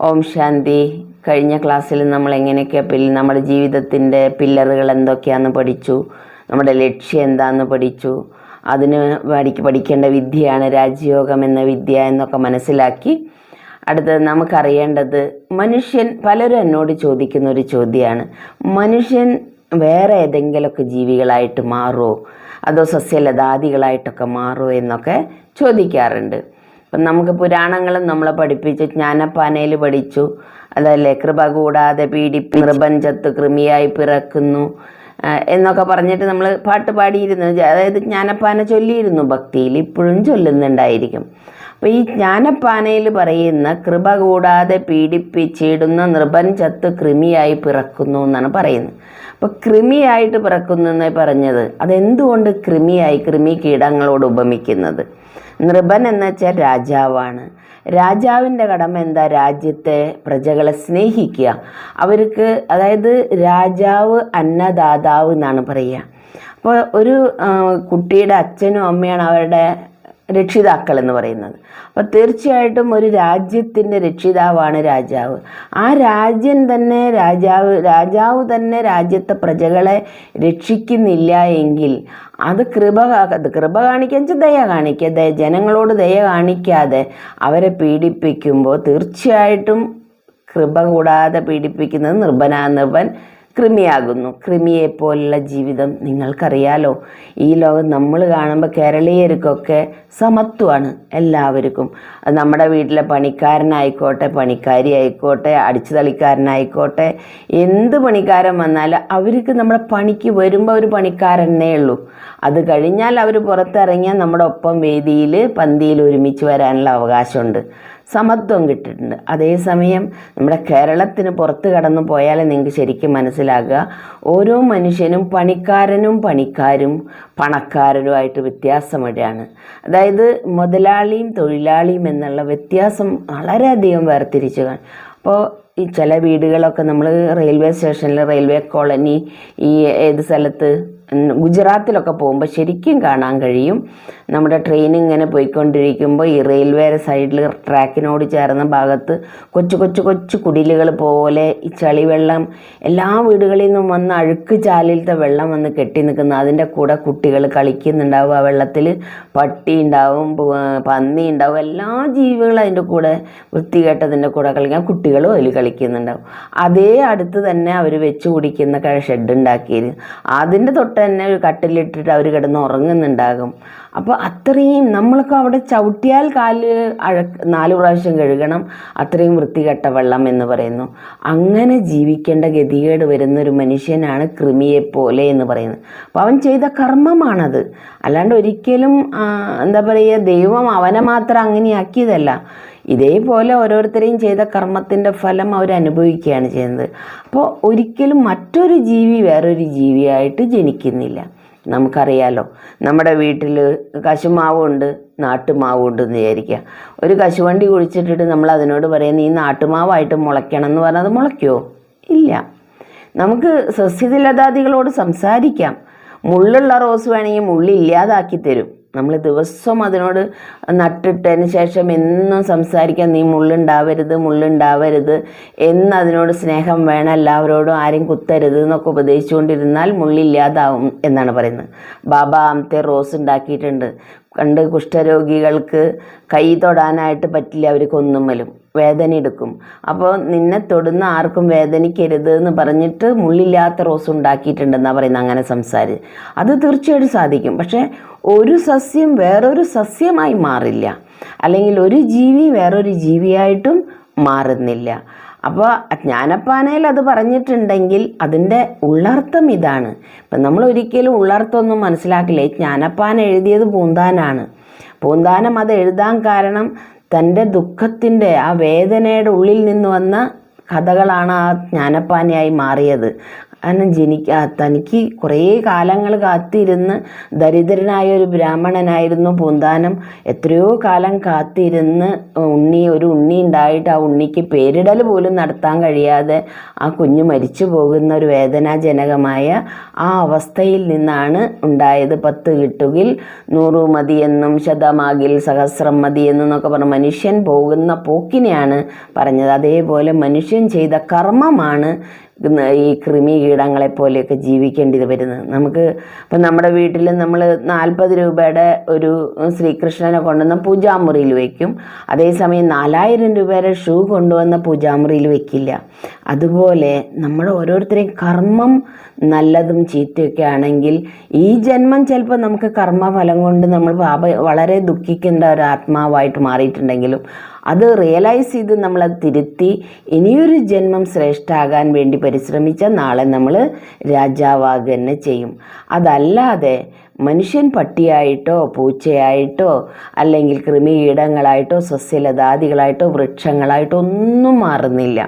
ഓം ശാന്തി. കഴിഞ്ഞ ക്ലാസ്സിൽ നമ്മൾ എങ്ങനെയൊക്കെ നമ്മുടെ ജീവിതത്തിന്റെ പില്ലറുകൾ എന്തൊക്കെയാണെന്ന് പഠിച്ചു. നമ്മുടെ ലക്ഷ്യം എന്താണെന്ന് പഠിച്ചു. അതിന് പഠിക്ക പഠിക്കേണ്ട വിദ്യയാണ് രാജയോഗം എന്ന വിദ്യ എന്നൊക്കെ മനസ്സിലാക്കി. അടുത്തത് നമുക്കറിയേണ്ടത് മനുഷ്യൻ പലരും എന്നോട് ചോദിക്കുന്ന ഒരു ചോദ്യമാണ് മനുഷ്യൻ വേറെ ഏതെങ്കിലുമൊക്കെ ജീവികളായിട്ട് മാറുമോ അതോ സസ്യലതാദികളായിട്ടൊക്കെ മാറുമോ എന്നൊക്കെ ചോദിക്കാറുണ്ട്. അപ്പം നമുക്ക് പുരാണങ്ങളും നമ്മളെ പഠിപ്പിച്ചു ജ്ഞാനപ്പാനയിൽ പഠിച്ചു. അതല്ലേ? കൃപ കൂടാതെ പീഡിപ്പി നിർബഞ്ചത്ത് കൃമിയായി പിറക്കുന്നു. എന്നൊക്കെ പറഞ്ഞിട്ട് നമ്മൾ പാട്ട് പാടിയിരുന്നു. അതായത് ജ്ഞാനപ്പാന ചൊല്ലിയിരുന്നു ഭക്തിയിൽ. ഇപ്പോഴും ചൊല്ലുന്നുണ്ടായിരിക്കും. അപ്പോൾ ഈ ജ്ഞാനപ്പാനയിൽ പറയുന്ന കൃപ കൂടാതെ പീഡിപ്പിച്ചിടുന്ന നിർബഞ്ചത്ത് കൃമിയായി പിറക്കുന്നു എന്നാണ് പറയുന്നത്. അപ്പോൾ കൃമിയായിട്ട് പിറക്കുന്നു എന്നേ പറഞ്ഞത്. അതെന്തുകൊണ്ട് കൃമിയായി കൃമി കീടങ്ങളോട് ഉപമിക്കുന്നത്? നൃപൻ എന്ന് വെച്ചാൽ രാജാവാണ്. രാജാവിന്റെ കടമ എന്താ? രാജ്യത്തെ പ്രജകളെ സ്നേഹിക്കുക. അവർക്ക് അതായത് രാജാവ് അന്നദാതാവ് എന്നാണ് പറയുക. അപ്പോൾ ഒരു കുട്ടിയുടെ അച്ഛനും അമ്മയാണ് അവരുടെ രക്ഷിതാക്കൾ എന്ന് പറയുന്നത്. അപ്പോൾ തീർച്ചയായിട്ടും ഒരു രാജ്യത്തിന്റെ രക്ഷിതാവാണ് രാജാവ്. ആ രാജ്യം തന്നെ രാജാവ് രാജാവ് തന്നെ രാജ്യത്തെ പ്രജകളെ രക്ഷിക്കുന്നില്ല എങ്കിൽ അത് കൃപ കൃപ കാണിക്കുക വെച്ചാൽ ദയ കാണിക്കുക. ദയ ജനങ്ങളോട് ദയ കാണിക്കാതെ അവരെ പീഡിപ്പിക്കുമ്പോൾ തീർച്ചയായിട്ടും കൃപ കൂടാതെ പീഡിപ്പിക്കുന്നത് നിർബന നിർഭൻ കൃമിയാകുന്നു. കൃമിയെപ്പോലുള്ള ജീവിതം നിങ്ങൾക്കറിയാലോ? ഈ ലോകം നമ്മൾ കാണുമ്പോൾ കേരളീയർക്കൊക്കെ സമത്വമാണ് എല്ലാവർക്കും. നമ്മുടെ വീട്ടിലെ പണിക്കാരനായിക്കോട്ടെ പണിക്കാരി ആയിക്കോട്ടെ അടിച്ചു തളിക്കാരനായിക്കോട്ടെ എന്ത് പണിക്കാരൻ വന്നാലും അവർക്ക് നമ്മുടെ പണിക്ക് വരുമ്പോൾ ഒരു പണിക്കാരനേ ഉള്ളൂ. അത് കഴിഞ്ഞാൽ അവർ പുറത്തിറങ്ങിയാൽ നമ്മുടെ ഒപ്പം വേദിയിൽ പന്തിയിൽ ഒരുമിച്ച് വരാനുള്ള അവകാശമുണ്ട്. സമത്വം കിട്ടിയിട്ടുണ്ട്. അതേസമയം നമ്മുടെ കേരളത്തിന് പുറത്ത് കടന്നു പോയാൽ നിങ്ങൾക്ക് ശരിക്കും മനസ്സിലാകുക ഓരോ മനുഷ്യനും പണിക്കാരനും പണിക്കാരും പണക്കാരനുമായിട്ട് വ്യത്യാസം ഇവിടെയാണ്. അതായത് മുതലാളിയും തൊഴിലാളിയും എന്നുള്ള വ്യത്യാസം വളരെയധികം വേർതിരിച്ചു അപ്പോൾ ഈ ചില വീടുകളൊക്കെ നമ്മൾ റെയിൽവേ സ്റ്റേഷനിൽ റെയിൽവേ കോളനി ഈ ഏത് സ്ഥലത്ത് ഗുജറാത്തിലൊക്കെ പോകുമ്പോൾ ശരിക്കും കാണാൻ കഴിയും. നമ്മുടെ ട്രെയിൻ ഇങ്ങനെ പോയിക്കൊണ്ടിരിക്കുമ്പോൾ ഈ റെയിൽവേ സൈഡിൽ ട്രാക്കിനോട് ചേർന്ന ഭാഗത്ത് കൊച്ചു കൊച്ചു കൊച്ചു കുടിലുകൾ പോലെ ഈ ചളിവെള്ളം എല്ലാ വീടുകളിൽ നിന്നും വന്ന് അഴുക്ക് ചാലിലത്തെ വെള്ളം വന്ന് കെട്ടി നിൽക്കുന്ന. അതിന്റെ കൂടെ കുട്ടികൾ കളിക്കുന്നുണ്ടാവും. ആ വെള്ളത്തിൽ പട്ടി ഉണ്ടാവും പന്നി ഉണ്ടാവും. എല്ലാ ജീവികളും അതിന്റെ കൂടെ വൃത്തികെട്ടതിന്റെ കൂടെ കളിക്കാൻ കുട്ടികളും അതിൽ കളിക്കുന്നുണ്ടാവും. അതേ അടുത്ത് തന്നെ അവർ വെച്ച് കുടിക്കുന്ന ഷെഡ് ഉണ്ടാക്കിയിരുന്നു അതിന്റെ തൊട്ട് തന്നെ ഒരു കട്ടിലിട്ടിട്ട് അവർ കിടന്ന് ഉറങ്ങുന്നുണ്ടാകും. അപ്പോൾ അത്രയും നമ്മൾക്ക് അവിടെ ചവിട്ടിയാൽ കാൽ അഴക്ക് നാല് പ്രാവശ്യം കഴുകണം അത്രയും വൃത്തികെട്ട വെള്ളം എന്ന് പറയുന്നു. അങ്ങനെ ജീവിക്കേണ്ട ഗതികേട് വരുന്നൊരു മനുഷ്യനാണ് കൃമിയെപ്പോലെ എന്ന് പറയുന്നത്. അപ്പോൾ അവൻ ചെയ്ത കർമ്മമാണത്. അല്ലാണ്ട് ഒരിക്കലും എന്താ പറയുക ദൈവം അവനെ മാത്രം അങ്ങനെയാക്കിയതല്ല ഇതേപോലെ ഓരോരുത്തരെയും ചെയ്ത കർമ്മത്തിന്റെ ഫലം അവർ അനുഭവിക്കുകയാണ് ചെയ്യുന്നത്. അപ്പോൾ ഒരിക്കലും മറ്റൊരു ജീവി വേറൊരു ജീവിയായിട്ട് ജനിക്കുന്നില്ല. നമുക്കറിയാലോ നമ്മുടെ വീട്ടിൽ കശുമാവുണ്ട് നാട്ടുമാവുണ്ട് എന്ന് വിചാരിക്കുക. ഒരു കശുവണ്ടി കുഴിച്ചിട്ടിട്ട് നമ്മൾ അതിനോട് പറയാം നീ നാട്ടുമാവായിട്ട് മുളയ്ക്കണം എന്ന് പറഞ്ഞാൽ അത് മുളയ്ക്കുമോ ഇല്ല. നമുക്ക് സസ്യതിലതാദികളോട് സംസാരിക്കാം. മുള്ളുള്ള റോസ് വേണമെങ്കിൽ മുള്ളി ഇല്ലാതാക്കി തരും. നമ്മൾ ദിവസം അതിനോട് നട്ടിട്ടതിന് ശേഷം എന്നും സംസാരിക്കാൻ നീ മുള്ളുണ്ടാവരുത് മുള്ളുണ്ടാവരുത് എന്ന് അതിനോട് സ്നേഹം വേണം എല്ലാവരോടും ആരും കുത്തരുത് എന്നൊക്കെ ഉപദേശിച്ചുകൊണ്ടിരുന്നാൽ മുള്ളില്ലാതാവും എന്നാണ് പറയുന്നത്. ബാബ ആമത്തെ റോസ് ഉണ്ടാക്കിയിട്ടുണ്ട്. കണ്ട് കുഷ്ഠരോഗികൾക്ക് കൈ തൊടാനായിട്ട് പറ്റില്ല അവർ കൊന്നുമ്മലും. വേദന എടുക്കും. അപ്പോൾ നിന്നെ തൊടുന്ന ആർക്കും വേദനിക്കരുത് എന്ന് പറഞ്ഞിട്ട് മുള്ളില്ലാത്ത റോസ് ഉണ്ടാക്കിയിട്ടുണ്ടെന്നാണ് പറയുന്നത് അങ്ങനെ സംസാരിച്ച് അത് തീർച്ചയായിട്ടും സാധിക്കും. പക്ഷേ ഒരു സസ്യം വേറൊരു സസ്യമായി മാറില്ല. അല്ലെങ്കിൽ ഒരു ജീവി വേറൊരു ജീവിയായിട്ടും മാറുന്നില്ല. അപ്പോൾ ജ്ഞാനപ്പാനയിൽ അത് പറഞ്ഞിട്ടുണ്ടെങ്കിൽ അതിന്റെ ഉള്ളർത്ഥം ഇതാണ്. ഇപ്പം നമ്മൾ ഒരിക്കലും ഉള്ളർത്ഥമൊന്നും മനസ്സിലാക്കില്ല. ഈ ജ്ഞാനപ്പാന എഴുതിയത് പൂന്താനാണ്. പൂന്താനം അത് എഴുതാൻ കാരണം തന്റെ ദുഃഖത്തിന്റെ ആ വേദനയുടെ ഉള്ളിൽ നിന്ന് വന്ന കഥകളാണ് ആ ജ്ഞാനപ്പാനയായി മാറിയത്. കാരണം ജനിക്ക തനിക്ക് കുറേ കാലങ്ങൾ കാത്തിരുന്ന് ദരിദ്രനായ ഒരു ബ്രാഹ്മണനായിരുന്നു പൂന്താനം. എത്രയോ കാലം കാത്തിരുന്ന് ഉണ്ണി ഒരു ഉണ്ണി ഉണ്ടായിട്ട് ആ ഉണ്ണിക്ക് പേരിടൽ പോലും നടത്താൻ കഴിയാതെ ആ കുഞ്ഞ് മരിച്ചു പോകുന്ന ഒരു വേദനാജനകമായ ആ അവസ്ഥയിൽ നിന്നാണ് ഉണ്ടായത് പത്ത് കിട്ടുകിൽ. നൂറു മതിയെന്നും ശതമാകിൽ സഹസ്രം മതിയെന്നും ഒക്കെ പറഞ്ഞ് മനുഷ്യൻ പോകുന്ന പോക്കിനെയാണ് പറഞ്ഞത്. അതേപോലെ മനുഷ്യൻ ചെയ്ത കർമ്മമാണ് ഈ കൃമി കീടങ്ങളെ പോലെയൊക്കെ ജീവിക്കേണ്ടി വരുന്നത്. നമുക്ക് ഇപ്പം നമ്മുടെ വീട്ടിൽ നമ്മൾ നാൽപ്പത് രൂപയുടെ ഒരു ശ്രീകൃഷ്ണനെ കൊണ്ടുവന്ന പൂജാമുറിയിൽ വയ്ക്കും അതേസമയം നാലായിരം രൂപയുടെ ഷൂ കൊണ്ടുവന്ന പൂജാമുറിയിൽ വയ്ക്കില്ല അതുപോലെ നമ്മൾ ഓരോരുത്തരെയും കർമ്മം നല്ലതും ചീത്തയൊക്കെ ആണെങ്കിൽ ഈ ജന്മം ചിലപ്പോൾ നമുക്ക് കർമ്മഫലം കൊണ്ട് നമ്മൾ വളരെ ദുഃഖിക്കേണ്ട ഒരു ആത്മാവായിട്ട് മാറിയിട്ടുണ്ടെങ്കിലും അത് റിയലൈസ് ചെയ്ത് നമ്മളത് തിരുത്തി ഇനിയൊരു ജന്മം ശ്രേഷ്ഠാകാൻ വേണ്ടി പരിശ്രമിച്ചാൽ നാളെ നമ്മൾ രാജാവാകുക തന്നെ ചെയ്യും. അതല്ലാതെ മനുഷ്യൻ പട്ടിയായിട്ടോ പൂച്ചയായിട്ടോ അല്ലെങ്കിൽ കൃമികീടങ്ങളായിട്ടോ സസ്യലതാദികളായിട്ടോ വൃക്ഷങ്ങളായിട്ടോ ഒന്നും മാറുന്നില്ല.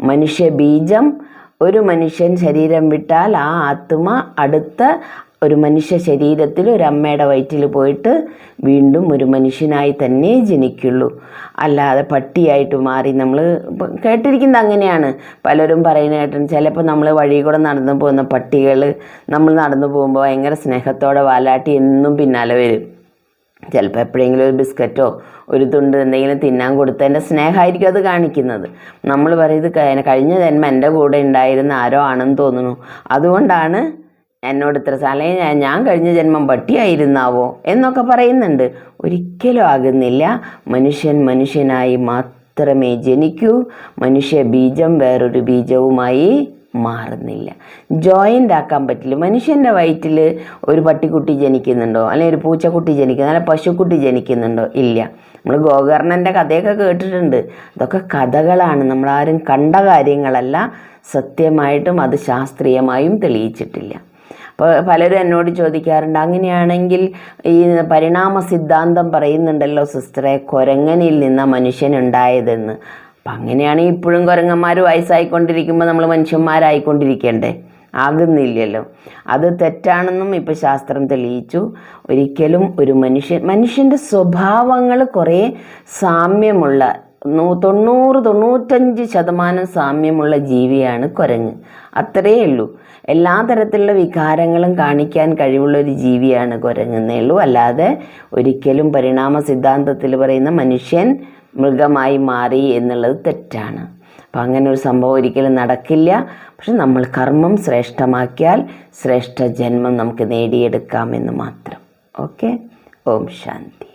മനുഷ്യ ബീജം ഒരു മനുഷ്യൻ ശരീരം വിട്ടാൽ ആ ആത്മ അടുത്ത ഒരു മനുഷ്യ ശരീരത്തിൽ ഒരു അമ്മയുടെ വയറ്റിൽ പോയിട്ട് വീണ്ടും ഒരു മനുഷ്യനായി തന്നെ ജനിക്കുള്ളൂ. അല്ലാതെ പട്ടിയായിട്ട് മാറി നമ്മൾ കേട്ടിരിക്കുന്നത് അങ്ങനെയാണ്. പലരും പറയുന്ന കേട്ടിട്ടുണ്ട് ചിലപ്പോൾ നമ്മൾ വഴി കൂടെ നടന്നു പോകുന്ന പട്ടികൾ നമ്മൾ നടന്നു പോകുമ്പോൾ ഭയങ്കര സ്നേഹത്തോടെ വാലാട്ടി എന്നും പിന്നാലെ വരും. ചിലപ്പോൾ എപ്പോഴെങ്കിലും ഒരു ബിസ്ക്കറ്റോ ഒരു തുണ്ട് എന്തെങ്കിലും തിന്നാൻ കൊടുത്തതിന്റെ സ്നേഹമായിരിക്കും അത് കാണിക്കുന്നത്. നമ്മൾ പറയും കഴിഞ്ഞ ജന്മം എന്റെ കൂടെ ഉണ്ടായിരുന്ന ആരോ ആണെന്ന് തോന്നുന്നു. അതുകൊണ്ടാണ് എന്നോട് ഇത്ര സ്ഥലം ഞാൻ- കഴിഞ്ഞ ജന്മം പട്ടിയായിരുന്നാവോ എന്നൊക്കെ പറയുന്നുണ്ട്. ഒരിക്കലും ആകുന്നില്ല. മനുഷ്യൻ മനുഷ്യനായി മാത്രമേ ജനിക്കൂ. മനുഷ്യ ബീജം വേറൊരു ബീജവുമായി മാറുന്നില്ല. ജോയിന്റ് ആക്കാൻ പറ്റില്ല. മനുഷ്യന്റെ വയറ്റിൽ ഒരു പട്ടിക്കുട്ടി ജനിക്കുന്നുണ്ടോ? അല്ലെങ്കിൽ ഒരു പൂച്ചക്കുട്ടി ജനിക്കുന്നു അല്ലെങ്കിൽ പശുക്കുട്ടി ജനിക്കുന്നുണ്ടോ? ഇല്ല. നമ്മൾ ഗോകർണന്റെ കഥയൊക്കെ കേട്ടിട്ടുണ്ട്. ഇതൊക്കെ കഥകളാണ്. നമ്മളാരും കണ്ട കാര്യങ്ങളല്ല. സത്യമായിട്ടും അത് ശാസ്ത്രീയമായും തെളിയിച്ചിട്ടില്ല. പലരും എന്നോട് ചോദിക്കാറുണ്ട് അങ്ങനെയാണെങ്കിൽ ഈ പരിണാമ സിദ്ധാന്തം പറയുന്നുണ്ടല്ലോ സിസ്റ്ററെ കുരങ്ങനിൽ നിന്ന മനുഷ്യനുണ്ടായതെന്ന്. അപ്പം അങ്ങനെയാണെങ്കിൽ ഇപ്പോഴും കുരങ്ങന്മാർ വയസ്സായിക്കൊണ്ടിരിക്കുമ്പോൾ നമ്മൾ മനുഷ്യന്മാരായിക്കൊണ്ടിരിക്കണ്ടേ? ആകുന്നില്ലല്ലോ. അത് തെറ്റാണെന്നും ഇപ്പോൾ ശാസ്ത്രം തെളിയിച്ചു. ഒരിക്കലും ഒരു മനുഷ്യൻ മനുഷ്യന്റെ സ്വഭാവങ്ങൾ കുറേ സാമ്യമുള്ള തൊണ്ണൂറ് തൊണ്ണൂറ്റഞ്ച് ശതമാനം സാമ്യമുള്ള ജീവിയാണ് കുരങ്ങ്. അത്രയേ ഉള്ളൂ. എല്ലാ തരത്തിലുള്ള വികാരങ്ങളും കാണിക്കാൻ കഴിവുള്ള ഒരു ജീവിയാണ് കുരങ്ങെന്നേ ഉള്ളൂ. അല്ലാതെ ഒരിക്കലും പരിണാമ സിദ്ധാന്തത്തിൽ പറയുന്ന മനുഷ്യൻ മൃഗമായി മാറി എന്നുള്ളത് തെറ്റാണ്. അപ്പം അങ്ങനെ ഒരു സംഭവം ഒരിക്കലും നടക്കില്ല. പക്ഷെ നമ്മൾ കർമ്മം ശ്രേഷ്ഠമാക്കിയാൽ ശ്രേഷ്ഠ ജന്മം നമുക്ക് നേടിയെടുക്കാമെന്ന് മാത്രം. ഓക്കെ? ഓം ശാന്തി.